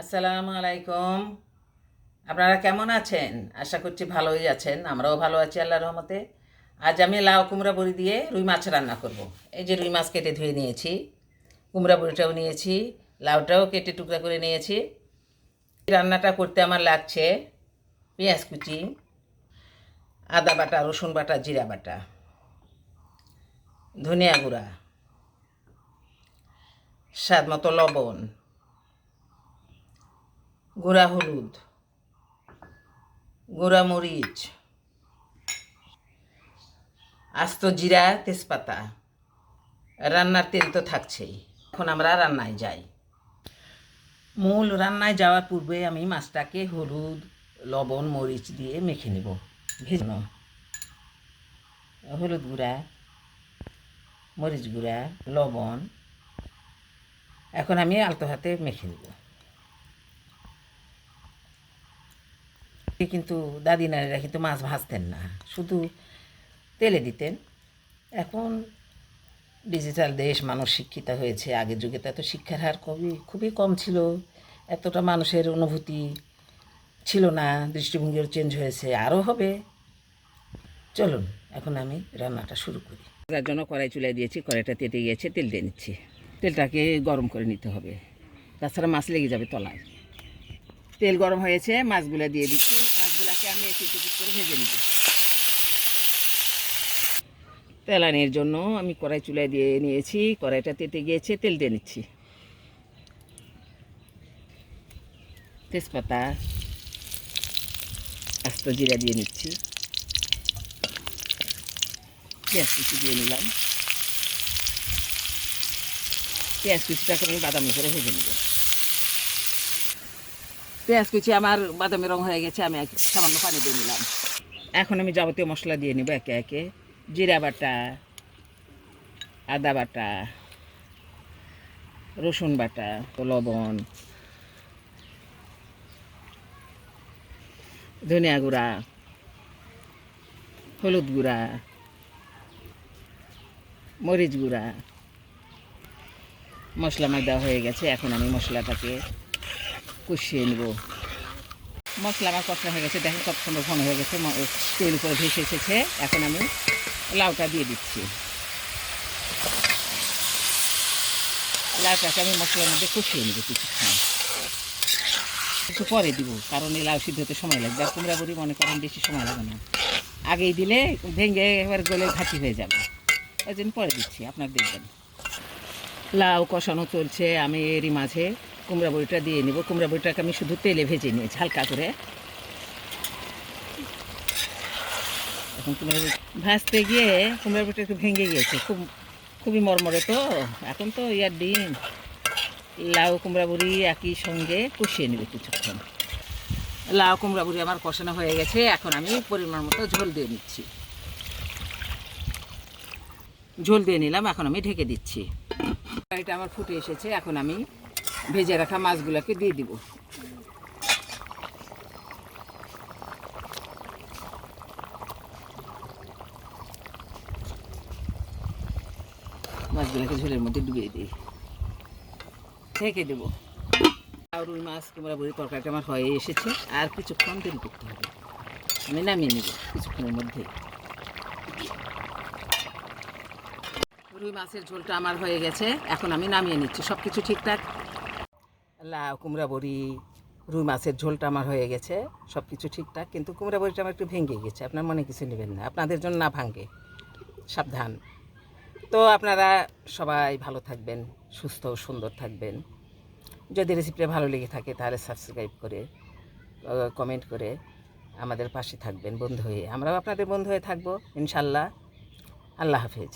আসসালামু আলাইকুম। আপনারা কেমন আছেন? আশা করছি ভালোই আছেন। আমরাও ভালো আছি আল্লাহ রহমতে। আজ আমি লাউ কুমড়া বড়ি দিয়ে রুই মাছ রান্না করব। এই যে রুই মাছ কেটে ধুয়ে নিয়েছি, কুমড়া বড়িটাও নিয়েছি, লাউটাও কেটে টুকরা করে নিয়েছি। রান্নাটা করতে আমার লাগছে পেঁয়াজ কুচি, আদা বাটা, রসুন বাটা, জিরা বাটা, ধনিয়া গুঁড়া, স্বাদ মতো লবণ গুঁড়া হলুদ, গোড়া মরিচ, আস্ত জিরা তেজপাতা। রান্নার তেল তো থাকছেই। এখন আমরা রান্নায় যাই। মূল রান্নায় যাওয়ার পূর্বে আমি মাছটাকে হলুদ, লবণ, মরিচ দিয়ে মেখে নেব। ভেজে নেব। হলুদ গুঁড়া, মরিচ গুঁড়া, লবণ। এখন আমি আলতো হাতে মেখে নেব। কিন্তু দাদি নারীরা কিন্তু মাছ ভাজতেন না, শুধু তেলে দিতেন। এখন ডিজিটাল দেশ মানুষ শিক্ষিত হয়েছে, আগের যুগে তো এত শিক্ষার হার খুবই খুবই কম ছিল। এতটা মানুষের অনুভূতি ছিল না, দৃষ্টিভঙ্গিও চেঞ্জ হয়েছে, আরও হবে। চলুন, এখন আমি রান্নাটা শুরু করি। তার জন্য কড়াই চুলাই দিয়েছি, কড়াইটা তেতে গিয়েছে, তেল দিয়ে নিচ্ছি। তেলটাকে গরম করে নিতে হবে। তাছাড়া মাছ লেগে যাবে তলায়। তেল গরম হয়েছে, মাছগুলো দিয়ে দিচ্ছি। মাছগুলোকে আমি একটু একটু করে ভেজে নিব। তেলানির জন্য আমি কড়াই চুলায় দিয়ে নিয়েছি, কড়াইটা তেতে গিয়েছে, তেল দিয়ে নিচ্ছি। তেজপাতা, আস্ত জিরা দিয়ে নিচ্ছি। পেঁয়াজ কুচি দিয়ে নিলাম। পেঁয়াজ কুচিটাকে আমি বাদামি করে ভেজে নেব। পেঁয়াজ কুচি আমার বাদামি রং হয়ে গেছে, আমি সামান্য পানি দিয়ে নিলাম। এখন আমি যাবতীয় মশলা দিয়ে নেব একে একে। জিরা বাটা, আদা বাটা, রসুন বাটা লবণ, ধনিয়া গুঁড়া, হলুদ গুঁড়া, মরিচ গুঁড়া। মশলা দেওয়া হয়ে গেছে, এখন আমি মশলাটাকে কষিয়ে নেব। মশলা আমার কষা হয়ে গেছে, দেখেন কত সুন্দর ঘন হয়ে গেছে তেল উপরে ভেসে এসেছে। এখন আমি লাউটা দিয়ে দিচ্ছি। লাউটাকে আমি মশলার মধ্যে কষিয়ে নেব কিছুক্ষণ। একটু পরে দিব, কারণ এই লাউ সিদ্ধ হতে সময় লাগবে, আর কুমড়া বড়ি মনে করেন বেশি সময় লাগে না। আগেই দিলে ভেঙে এবার গলে ঘাঁটি হয়ে যাবে। ওই জন্য পরে দিচ্ছি, আপনার দেখবেন। লাউ কষানো চলছে আমি এরই মাঝে। কুমড়া বড়িটা দিয়ে নেব। কুমড়া বড়িটাকে আমি শুধু তেলে ভেজে নিয়েছি, হালকা করে। এখন কুমড়া বড়ি ভাজতে গিয়ে কুমড়া বড়িটা একটু ভেঙে গিয়েছে। খুব, খুবই মরমরে তো। এখন তো ইয়ার ডিম। লাউ, কুমড়া বড়ি একই সঙ্গে কষিয়ে নেবে কিছুক্ষণ। লাউ, কুমড়া বড়ি আমার কষানো হয়ে গেছে। এখন আমি পরিমাণ মতো ঝোল দিয়ে নিচ্ছি। ঝোল দিয়ে নিলাম, এখন আমি ঢেকে দিচ্ছি। এটা আমার ফুটে এসেছে। এখন আমি ভেজে রাখা মাছগুলোকে দিয়ে দিব। মাছগুলোকে ঝোলের মধ্যে ডুবিয়ে দিই। ঢেকে দেব। আর রুই মাছ কুমড়া বড়ি তরকারিটা আমার হয়ে এসেছে। আর কিছুক্ষণ দেরি করতে হবে। আমি নামিয়ে নেব কিছুক্ষণের মধ্যে রুই মাছের ঝোলটা আমার হয়ে গেছে। এখন আমি নামিয়ে নিচ্ছি। সব কিছু ঠিকঠাক? লাউ কুমড়া বড়ি, রুই মাছের ঝোলটা আমার হয়ে গেছে সব কিছু ঠিকঠাক, কিন্তু কুমড়া বড়িটা আমার একটু ভেঙে গেছে, আপনার মনে কিছু নেবেন না, আপনাদের জন্য না ভাঙে, সাবধান। তো আপনারা সবাই ভালো থাকবেন, সুস্থ ও সুন্দর থাকবেন। যদি রেসিপিটা ভালো লেগে থাকে তাহলে সাবস্ক্রাইব করে কমেন্ট করে আমাদের পাশে থাকবেন বন্ধু হয়ে, আমরাও আপনাদের বন্ধু হয়ে থাকব, ইনশাল্লাহ। আল্লাহ হাফেজ।